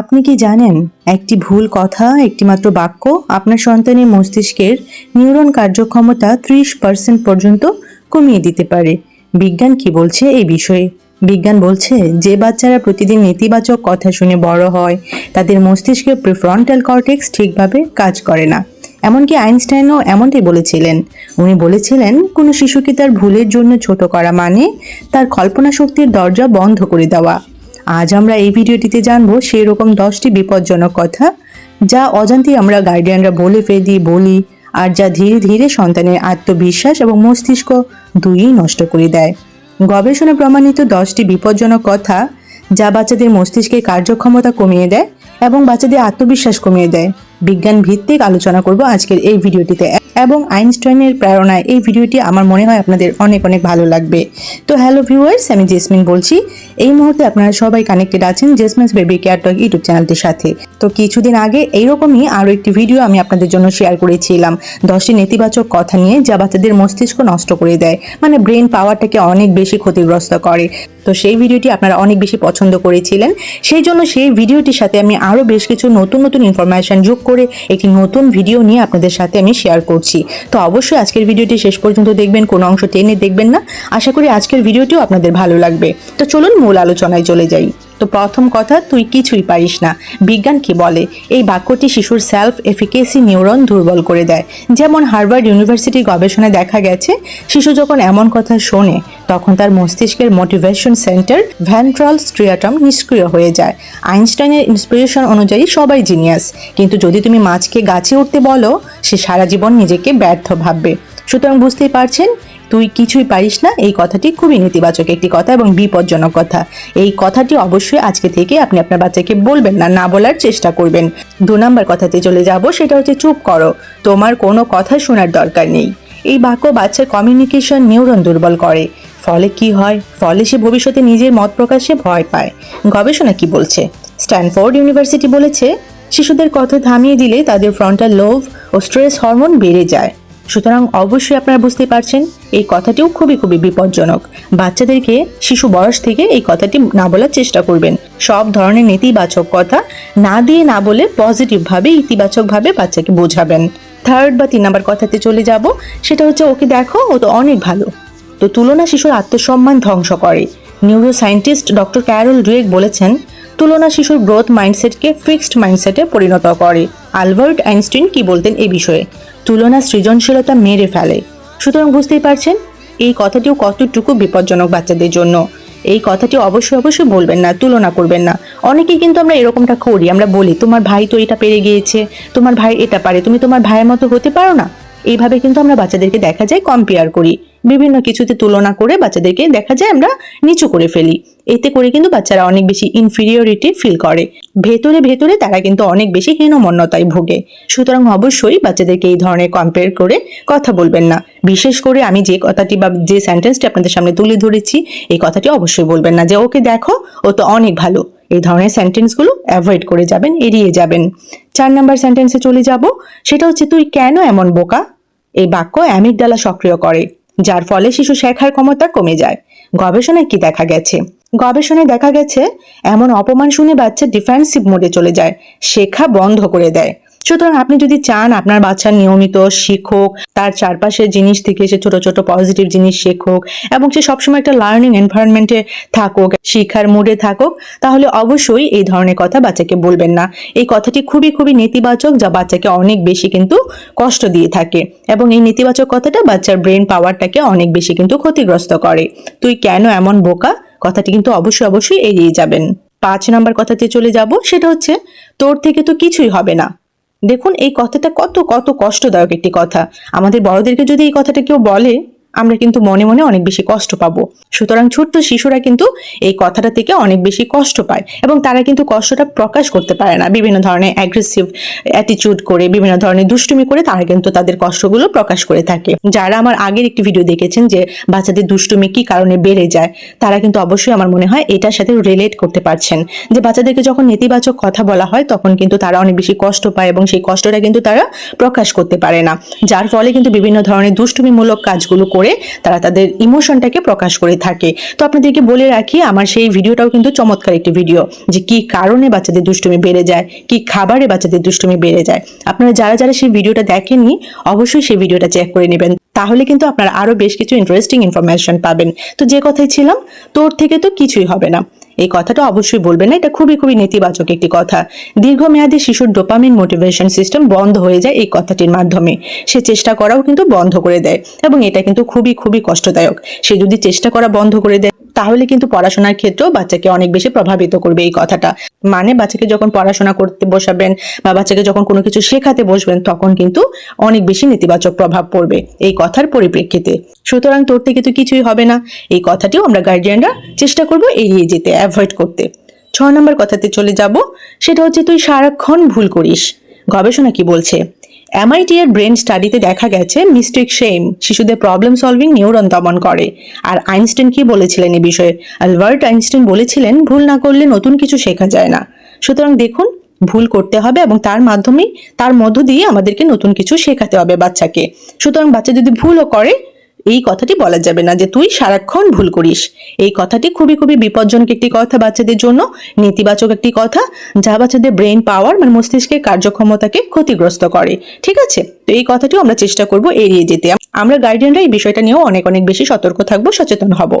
আপনি কি জানেন, একটি ভুল কথা একটি মাত্র বাক্য আপনার সন্তানের মস্তিষ্কের নিউরন কার্যক্ষমতা ত্রিশ পার্সেন্ট পর্যন্ত কমিয়ে দিতে পারে। বিজ্ঞান কি বলছে এই বিষয়ে? বিজ্ঞান বলছে, যে বাচ্চারা প্রতিদিন নেতিবাচক কথা শুনে বড় হয়, তাদের মস্তিষ্কের প্রিফ্রন্টাল কর্টেক্স ঠিকভাবে কাজ করে না। এমনকি আইনস্টাইনও এমনটাই বলেছিলেন। উনি বলেছিলেন, কোনো শিশুকে তার ভুলের জন্য ছোট করা মানে তার কল্পনা শক্তির দরজা বন্ধ করে দেওয়া। আজ আমরা এই ভিডিওটিতে জানব সেই রকম দশটি বিপজ্জনক কথা যা অজান্তে আমরা গার্ডিয়ানরা বলে ফেলি, বলি আর যা ধীরে ধীরে সন্তানের আত্মবিশ্বাস এবং মস্তিষ্ক দুইই নষ্ট করে দেয়। গবেষণা প্রমাণিত দশটি বিপজ্জনক কথা যা বাচ্চাদের মস্তিষ্কের কার্যক্ষমতা কমিয়ে দেয় এবং বাচ্চাদের আত্মবিশ্বাস কমিয়ে দেয়। বিজ্ঞান ভিত্তিক আলোচনা করব আজকের এই ভিডিওটিতে। এবং আইনস্টাইনের প্রেরণায় এই ভিডিওটি আমার মনে হয় আপনাদের অনেক অনেক ভালো লাগবে। তো হ্যালো ভিউয়ার্স, আমি জেসমিন বলছি। এই মুহূর্তে আপনারা সবাই কানেক্টেড আছেন Jasmine's baby care talk YouTube চ্যানেলটির সাথে। তো কিছুদিন আগে এইরকমই আরও একটি ভিডিও আমি আপনাদের জন্য শেয়ার করেছিলাম। দশটি নেতিবাচক কথা নিয়ে যা বাচ্চাদের মস্তিষ্ক নষ্ট করে দেয়। মানে ব্রেন পাওয়ারটাকে অনেক বেশি ক্ষতিগ্রস্ত করে। তো সেই ভিডিওটি আপনারা অনেক বেশি পছন্দ করেছিলেন। সেই জন্য সেই ভিডিওটির সাথে আমি আরও বেশ কিছু নতুন নতুন ইনফরমেশন যোগ করে একটি নতুন ভিডিও নিয়ে আপনাদের সাথে আমি শেয়ার করছি। তো অবশ্যই আজকের ভিডিওটি শেষ পর্যন্ত দেখবেন, কোনো অংশ টেনে দেখবেন না। আশা করি আজকের ভিডিওটিও আপনাদের ভালো লাগবে। তো চলুন মূল আলোচনায় চলে যাই। তো প্রথম কথা, তুই কিছুই পারিস না। বিজ্ঞান কি বলে? এই বাক্যটি শিশুর সেলফ এফিকেসি নিউরন দুর্বল করে দেয়। যেমন হার্ভার্ড ইউনিভার্সিটির গবেষণায় দেখা গেছে, শিশু যখন এমন কথা শোনে, তখন তার মস্তিষ্কের মোটিভেশন সেন্টার ভ্যান্ট্রাল স্ট্রিয়াটাম নিষ্ক্রিয় হয়ে যায়। আইনস্টাইনের ইন্সপিরেশন অনুযায়ী সবাই জিনিয়াস কিন্তু যদি তুমি মাছকে গাছে উঠতে বলো, সে সারা জীবন নিজেকে ব্যর্থ ভাববে। সুতরাং বুঝতেই পারছেন, তুই কিছুই পারিস না। এই কথাটি খুবই নেতিবাচক একটি কথা এবং বিপজ্জনক কথা। এই কথাটি অবশ্যই আজকে থেকে আপনি আপনার বাচ্চাকে বলবেন না না বলার চেষ্টা করবেন। দু নম্বর কথাতে চলে যাব, সেটা হচ্ছে চুপ করো। তোমার কোনো কথা শোনার দরকার নেই। এই বাক্য বাচ্চার কমিউনিকেশন নিউরন দুর্বল করে। ফলে কি হয়? ফলে সে ভবিষ্যতে নিজের মত প্রকাশে ভয় পায়। গবেষণা কি বলছে? স্ট্যানফোর্ড ইউনিভার্সিটি বলেছে, শিশুদের কথা থামিয়ে দিলে তাদের ফ্রন্টাল লোভ ও স্ট্রেস হরমোন বেড়ে যায়। সুতরাং অবশ্যই আপনারা বুঝতে পারছেন, এই কথাটিও খুবই খুবই বিপজ্জনক। বাচ্চাদেরকে শিশু বয়স থেকে এই কথাটি না বলার চেষ্টা করবেন। সব ধরনের নেতিবাচক কথা না দিয়ে না বলে পজিটিভভাবে, ইতিবাচকভাবে বাচ্চাকে বোঝাবেন। থার্ড বা তিন নাম্বার কথাতে চলে যাব, সেটা হচ্ছে, ওকে দেখো, ও তো অনেক ভালো। তো তুলনা শিশুর আত্মসম্মান ধ্বংস করে। Neuro scientist doctor Carol Dweck বলেছেন, তুলনা শিশুর গ্রোথ মাইন্ডসেটকে ফিক্সড মাইন্ডসেটে পরিণত করে। আলবার্ট আইনস্টিন কি বলতেন এ বিষয়ে? তুলনা সৃজনশীলতা মেরে ফেলে। সুতরাং বুঝতেই পারছেন, এই কথাটিও কতটুকু বিপজ্জনক বাচ্চাদের জন্য। এই কথাটি অবশ্যই অবশ্যই বলবেন না, তুলনা করবেন না। অনেকেই কিন্তু আমরা এরকমটা করি, আমরা বলি, তোমার ভাই তো এটা পেরে গিয়েছে, তোমার ভাই এটা পারে, তুমি তোমার ভাইয়ের মতো হতে পারো না? এইভাবে কিন্তু আমরা বাচ্চাদেরকে দেখা যায় কম্পেয়ার করি। বিভিন্ন কিছুতে তুলনা করে বাচ্চাদেরকে দেখা যায় আমরা নিচু করে ফেলি। এতে করে কিন্তু বাচ্চারা অনেক বেশি ইনফিরিয়রিটি ফিল করে। ভেতরে ভেতরে তারা কিন্তু অনেক বেশি হীনমন্যতায় ভোগে। সুতরাং অবশ্যই বাচ্চাদেরকে এই ধরনের কম্পেয়ার করে কথা বলবেন না। বিশেষ করে আমি যে কথাটি বা যে সেন্টেন্সটি আপনাদের সামনে তুলে ধরেছি, এই কথাটি অবশ্যই বলবেন না যে, ওকে দেখো, ও তো অনেক ভালো। এই ধরনের সেন্টেন্সগুলো অ্যাভয়েড করে যাবেন, এড়িয়ে যাবেন। চার নম্বর সেন্টেন্সে চলে যাব, সেটা হচ্ছে, তুই কেন এমন বোকা? এই বাক্য অ্যামিকডালা সক্রিয় করে, যার ফলে শিশু শেখার ক্ষমতা কমে যায়। গবেষণায় কি দেখা গেছে? গবেষণায় দেখা গেছে, এমন অপমান শুনে বাচ্চা ডিফেন্সিভ মোডে চলে যায়, শেখা বন্ধ করে দেয়। সুতরাং আপনি যদি চান আপনার বাচ্চা নিয়মিত শিখুক, তার চারপাশের জিনিস থেকে সে ছোট ছোট পজিটিভ জিনিস শেখুক এবং সে সবসময় একটা লার্নিং এনভায়রনমেন্টে থাকুক, শিক্ষার মুডে থাকুক, তাহলে অবশ্যই এই ধরনের কথা বাচ্চাকে বলবেন না। এই কথাটি খুবই খুবই নেতিবাচক যা বাচ্চাকে অনেক বেশি কিন্তু কষ্ট দিয়ে থাকে এবং এই নেতিবাচক কথাটা বাচ্চার ব্রেন পাওয়ারটাকে অনেক বেশি কিন্তু ক্ষতিগ্রস্ত করে। তুই কেন এমন বোকা? কথাটি কিন্তু অবশ্যই অবশ্যই এড়িয়ে যাবেন। পাঁচ নাম্বার কথাতে চলে যাব, সেটা হচ্ছে, তোর থেকে তো কিছুই হবে না। দেখুন এই কথাটা কত কত কষ্টদায়ক একটি কথা। আমাদের বড়দেরকে যদি এই কথাটা কেউ বলে আমরা কিন্তু মনে মনে অনেক বেশি কষ্ট পাবো। সুতরাং ছোট্ট শিশুরা কিন্তু এই কথাটা থেকে অনেক বেশি কষ্ট পায় এবং তারা কিন্তু কষ্টটা প্রকাশ করতে পারে না। বিভিন্ন ধরনের অ্যাগ্রেসিভ অ্যাটিটিউড করে, বিভিন্ন ধরনের দুষ্টুমি করে তারা কিন্তু তাদের কষ্টগুলো প্রকাশ করে থাকে। যারা আমার আগের একটি ভিডিও দেখেছেন যে বাচ্চাদের দুষ্টুমি কি কারণে বেড়ে যায়, তারা কিন্তু অবশ্যই আমার মনে হয় এটার সাথে রিলেট করতে পারছেন। যে বাচ্চাদেরকে যখন নেতিবাচক কথা বলা হয়, তখন কিন্তু তারা অনেক বেশি কষ্ট পায় এবং সেই কষ্টটা কিন্তু তারা প্রকাশ করতে পারে না। যার ফলে কিন্তু বিভিন্ন ধরনের দুষ্টুমিমূলক কাজগুলো করে করে তারা তাদের ইমোশনটাকে প্রকাশ করে থাকে। তো আপনাদেরকে বলে রাখি, আমার সেই ভিডিওটাও কিন্তু চমৎকার একটি ভিডিও যে কি কারণে বাচ্চাদের দুষ্টুমি বেড়ে যায়, কি খাবারে বাচ্চাদের দুষ্টুমি বেড়ে যায়। আপনারা যারা যারা সেই ভিডিওটা দেখেননি, অবশ্যই সেই ভিডিওটা চেক করে নেবেন। তাহলে কিন্তু আপনারা আরও বেশ কিছু ইন্টারেস্টিং ইনফরমেশন পাবেন। তো যে কথাই ছিলাম, তোর থেকে তো কিছুই হবে না। এই কথাটা অবশ্যই বলবেন না, এটা খুবই খুবই নেতিবাচক একটি কথা। দীর্ঘমেয়াদী শিশুর ডোপামিন মোটিভেশন সিস্টেম বন্ধ হয়ে যায় এই কথাটির মাধ্যমে। সে চেষ্টা করাও কিন্তু বন্ধ করে দেয় এবং এটা কিন্তু খুবই খুবই কষ্টদায়ক। সে যদি চেষ্টা করা বন্ধ করে দেয় তাহলে কিন্তু পড়াশোনার ক্ষেত্রেও বাচ্চাকে অনেক বেশি প্রভাবিত করবে এই কথাটা। মানে বাচ্চাকে যখন পড়াশোনা করতে বসাবেন বা বাচ্চাকে যখন কোনো কিছু শেখাতে বসবেন, তখন কিন্তু অনেক বেশি নেতিবাচক প্রভাব পড়বে এই কথার পরিপ্রেক্ষিতে। সুতরাং তোর থেকে তো কিছুই হবে না। এই কথাটিও আমরা গার্জিয়ানরা চেষ্টা করব এড়িয়ে যেতে অ্যাভয়েড করতে। ছ নম্বর কথাতে চলে যাব, সেটা হচ্ছে তুই সারাক্ষণ ভুল করিস। গবেষণা কি বলছে? এমআইটি এর ব্রেন স্টাডিতে দেখা গেছে মিস্টেক শেম শিশুদের প্রবলেম সলভিং নিউরন দমন করে। আর আইনস্টাইন কি বলেছিলেন এ বিষয়ে? আলবার্ট আইনস্টাইন বলেছিলেন, ভুল না করলে নতুন কিছু শেখা যায় না। সুতরাং দেখুন, ভুল করতে হবে এবং তার মাধ্যমে তার মধ্য দিয়ে আমাদেরকে নতুন কিছু শেখাতে হবে বাচ্চাকে। সুতরাং বাচ্চা যদি ভুলও করে এই কথাটি বলা যাবে না যে তুই সারাক্ষণ ভুল করিস। এই কথাটি খুবই খুবই বিপজ্জনক একটি কথা বাচ্চাদের জন্য, নেতিবাচক একটি কথা যা বাচ্চাদের ব্রেন পাওয়ার মানে মস্তিষ্কের কার্যক্ষমতাকে ক্ষতিগ্রস্ত করে, ঠিক আছে? তো এই কথাটিও আমরা চেষ্টা করব এড়িয়ে যেতে। আমরা গার্ডিয়ানরা এই বিষয়টা নিয়েও অনেক অনেক বেশি সতর্ক থাকব, সচেতন হব।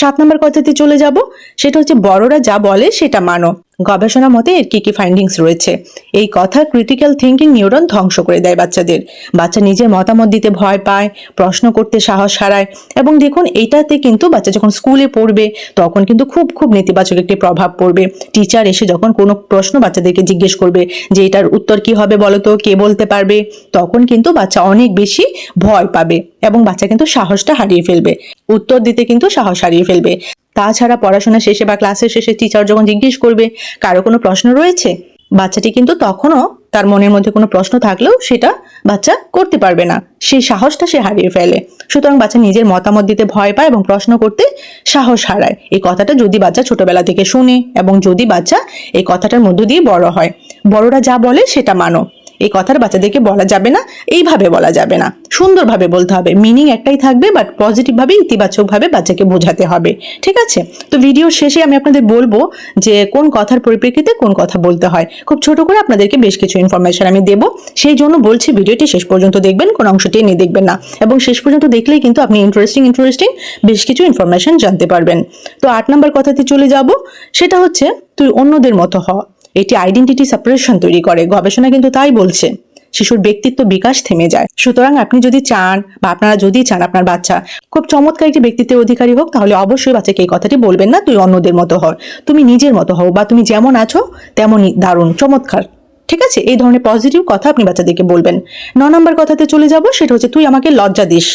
সাত নম্বর কথাতে চলে যাব, সেটা হচ্ছে বড়রা যা বলে সেটা মানো। গবেষণা মতে এর কি কি ফাইন্ডিংস রয়েছে? এই কথা ক্রিটিক্যাল থিঙ্কিং নিউরন ধ্বংস করে দেয় বাচ্চাদের। বাচ্চা নিজের মতামত দিতে ভয় পায়, প্রশ্ন করতে সাহস হারায় এবং দেখুন এইটাতে কিন্তু বাচ্চা যখন স্কুলে পড়বে, তখন কিন্তু খুব খুব নেতিবাচক একটি প্রভাব পড়বে। টিচার এসে যখন কোনো প্রশ্ন বাচ্চাদেরকে জিজ্ঞেস করবে যে এটার উত্তর কি হবে বলো তো কে বলতে পারবে, তখন কিন্তু বাচ্চা অনেক বেশি ভয় পাবে এবং বাচ্চা কিন্তু সাহসটা হারিয়ে ফেলবে। উত্তর দিতে কিন্তু সাহস হারিয়ে ফেলবে। তাছাড়া পড়াশোনা শেষে বা ক্লাসের শেষে টিচার যখন জিজ্ঞেস করবে, কারও কোনো প্রশ্ন রয়েছে? বাচ্চাটি কিন্তু তখনও তার মনের মধ্যে কোনো প্রশ্ন থাকলেও সেটা বাচ্চা করতে পারবে না। সেই সাহসটা সে হারিয়ে ফেলে। সুতরাং বাচ্চা নিজের মতামত দিতে ভয় পায় এবং প্রশ্ন করতে সাহস হারায়। এই কথাটা যদি বাচ্চা ছোটবেলা থেকে শুনে এবং যদি বাচ্চা এই কথাটার মধ্য দিয়ে বড় হয়, বড়রা যা বলে সেটা মানো। এই কথার বাচ্চাদেরকে বলা যাবে না, এইভাবে বলা যাবে না। সুন্দরভাবে বলতে হবে। মিনিং একটাই থাকবে বাট পজিটিভভাবে ইতিবাচকভাবে বাচ্চাকে বোঝাতে হবে। ঠিক আছে? তো ভিডিওর শেষে আমি আপনাদের বলব যে কোন কথার পরিপ্রেক্ষিতে কোন কথা বলতে হয়। খুব ছোট করে আপনাদেরকে বেশ কিছু ইনফরমেশন আমি দেবো। সেই জন্য বলছি ভিডিওটি শেষ পর্যন্ত দেখবেন, কোন অংশটি নিয়ে দেখবেন না। এবং শেষ পর্যন্ত দেখলেই কিন্তু আপনি ইন্টারেস্টিং ইন্টারেস্টিং বেশ কিছু ইনফরমেশন জানতে পারবেন। তো আট নম্বর কথাতে চলে যাব। সেটা হচ্ছে, তুই অন্যদের মতো হ। এটি আইডেন্টিটি সেপারেশন তৈরি করে। গবেষণা কিন্তু তাই বলছে, শিশুর ব্যক্তিত্ব বিকাশ থেমে যায়। সুতরাং আপনি যদি চান বা আপনারা যদি চান আপনার বাচ্চা খুব চমৎকার একটি ব্যক্তিত্বের অধিকারী হোক, তাহলে অবশ্যই বাচ্চাকে এই কথাটি বলবেন না, তুই অন্যদের মতো হ, তুমি নিজের মতো হও বা তুমি যেমন আছো তেমনই দারুণ, চমৎকার। ঠিক আছে? এই ধরনের পজিটিভ কথা আপনি বাচ্চাদেরকে বলবেন। ন নম্বর কথাতে চলে যাব, সেটা হচ্ছে, তুই আমাকে লজ্জা দিস।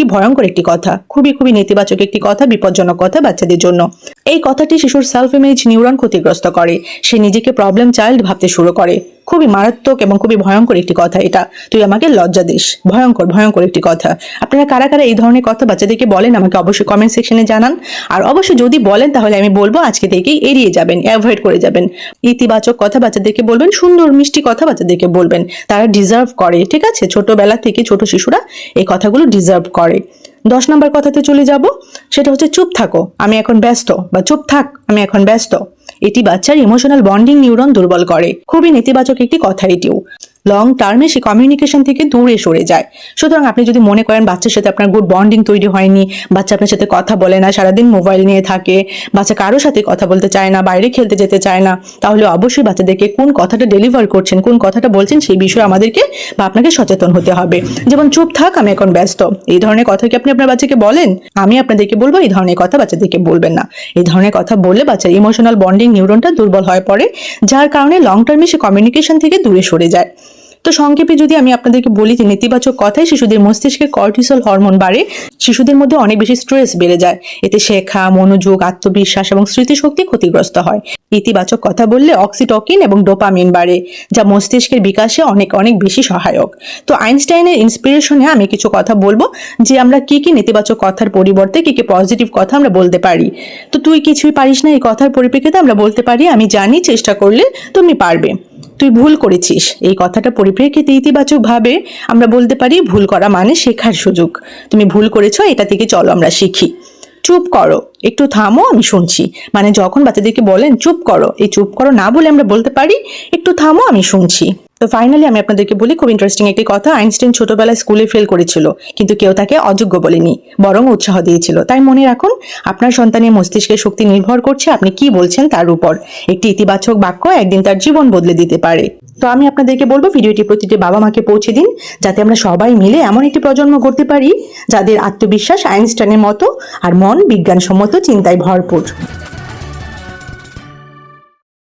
কি ভয়ঙ্কর একটি কথা। খুবই খুবই নেতিবাচক একটি কথা, বিপজ্জনক কথা বাচ্চাদের জন্য। এই কথাটি শিশুর সেলফ ইমেজ নিউরন ক্ষতিগ্রস্ত করে। সে নিজেকে প্রবলেম চাইল্ড ভাবতে শুরু করে। খুবই মারাত্মক এবং খুবই ভয়ঙ্কর একটি কথা। এটা তুই আমাকে লজ্জা দিস। ভয়ঙ্কর ভয়ঙ্কর একটি কথা। আপনারা কারা কারা এই ধরনের কথা বাচ্চাদেরকে বলেন, আমাকে অবশ্যই কমেন্ট সেকশনে জানান। আর অবশ্যই যদি বলেন, তাহলে আমি বলব আজকে থেকেই এড়িয়ে যাবেন অ্যাভয়েড করে যাবেন। ইতিবাচক কথা বাচ্চাদেরকে বলবেন, সুন্দর, মিষ্টি কথা বাচ্চাদেরকে বলবেন। তারা ডিজার্ভ করে, ঠিক আছে? ছোটবেলা থেকে ছোট শিশুরা এই কথাগুলো ডিজার্ভ করে। দশ নম্বর কথাতে চলে যাব। সেটা হচ্ছে, চুপ থাকো, আমি এখন ব্যস্ত। বা, চুপ থাক, আমি এখন ব্যস্ত। এটি বাচ্চার ইমোশনাল বন্ডিং নিউরন দুর্বল করে। খুবই নেতিবাচক একটি কথা এটিও। লং টার্মে সে কমিউনিকেশন থেকে দূরে সরে যায়। সুতরাং আপনি যদি মনে করেন বাচ্চার সাথে আপনার গুড বন্ডিং তৈরি হয়নি, বাচ্চা আপনার সাথে কথা বলে না, সারাদিন মোবাইল নিয়ে থাকে, বাচ্চা কারোর সাথে কথা বলতে চায় না, বাইরে খেলতে যেতে চায় না, তাহলে অবশ্যই বাচ্চাদেরকে কোন কথাটা ডেলিভার করছেন, কোন কথাটা বলছেন সেই বিষয়ে আমাদেরকে বা আপনাকে সচেতন হতে হবে। যেমন চুপ থাক, আমি এখন ব্যস্ত। এই ধরনের কথা কি আপনি আপনার বাচ্চাকে বলেন? আমি আপনাদেরকে বলব, এই ধরনের কথা বাচ্চাদেরকে বলবেন না। এই ধরনের কথা বললে বাচ্চার ইমোশনাল বন্ডিং নিউরনটা দুর্বল হয়ে পড়ে, যার কারণে লং টার্মে সে কমিউনিকেশন থেকে দূরে সরে যায়। তো সংক্ষেপে যদি আমি আপনাদেরকে বলি যে নেতিবাচক কথায় শিশুদের মস্তিষ্কে কর্টিসল হরমোন বাড়ে, শিশুদের মধ্যে অনেক বেশি স্ট্রেস বেড়ে যায়। এতে শেখা, মনোযোগ, আত্মবিশ্বাস এবং স্মৃতিশক্তি ক্ষতিগ্রস্ত হয়। ইতিবাচক কথা বললে অক্সিটকিন এবং ডোপামিন বাড়ে, যা মস্তিষ্কের বিকাশে অনেক অনেক বেশি সহায়ক। তো আইনস্টাইনের ইন্সপিরেশনে আমি কিছু কথা বলব, যে আমরা কি কি নেতিবাচক কথার পরিবর্তে কি কি পজিটিভ কথা আমরা বলতে পারি। তো তুই কিছুই পারিস না, এই কথার পরিপ্রেক্ষিতে আমরা বলতে পারি, আমি জানি, চেষ্টা করলে তুমি পারবে। তুই ভুল করেছিস, এই কথাটা পরিপ্রেক্ষিতে ইতিবাচকভাবে আমরা বলতে পারি ভুল করা মানে শেখার সুযোগ। তুমি ভুল করেছ, এটা থেকে চলো আমরা শিখি। চুপ করো, একটু থামো, আমি শুনছি। মানে যখন বাচ্চাদেরকে বলেন, চুপ করো, এই চুপ করো না বলে আমরা বলতে পারি, একটু থামো, আমি শুনছি। তো ফাইনালি আমি আপনাদেরকে বলি, খুব ইন্টারেস্টিং একটি কথা আইনস্টাইন ছোটবেলায় স্কুলে ফেল করেছিল, কিন্তু কেউ তাকে অযোগ্য বলেনি, বরং উৎসাহ দিয়েছিল। তাই মনে রাখুন, আপনার সন্তানের মস্তিষ্কের শক্তি নির্ভর করছে আপনি কি বলছেন তার উপর। একটি ইতিবাচক বাক্য একদিন তার জীবন বদলে দিতে পারে। তো আমি আপনাদেরকে বলব ভিডিওটি প্রতিটি বাবা মাকে পৌঁছে দিন, যাতে আমরা সবাই মিলে এমন একটি প্রজন্ম করতে পারি যাদের আত্মবিশ্বাস আইনস্টাইনের মতো আর মন বিজ্ঞানসম্মত চিন্তায় ভরপুর।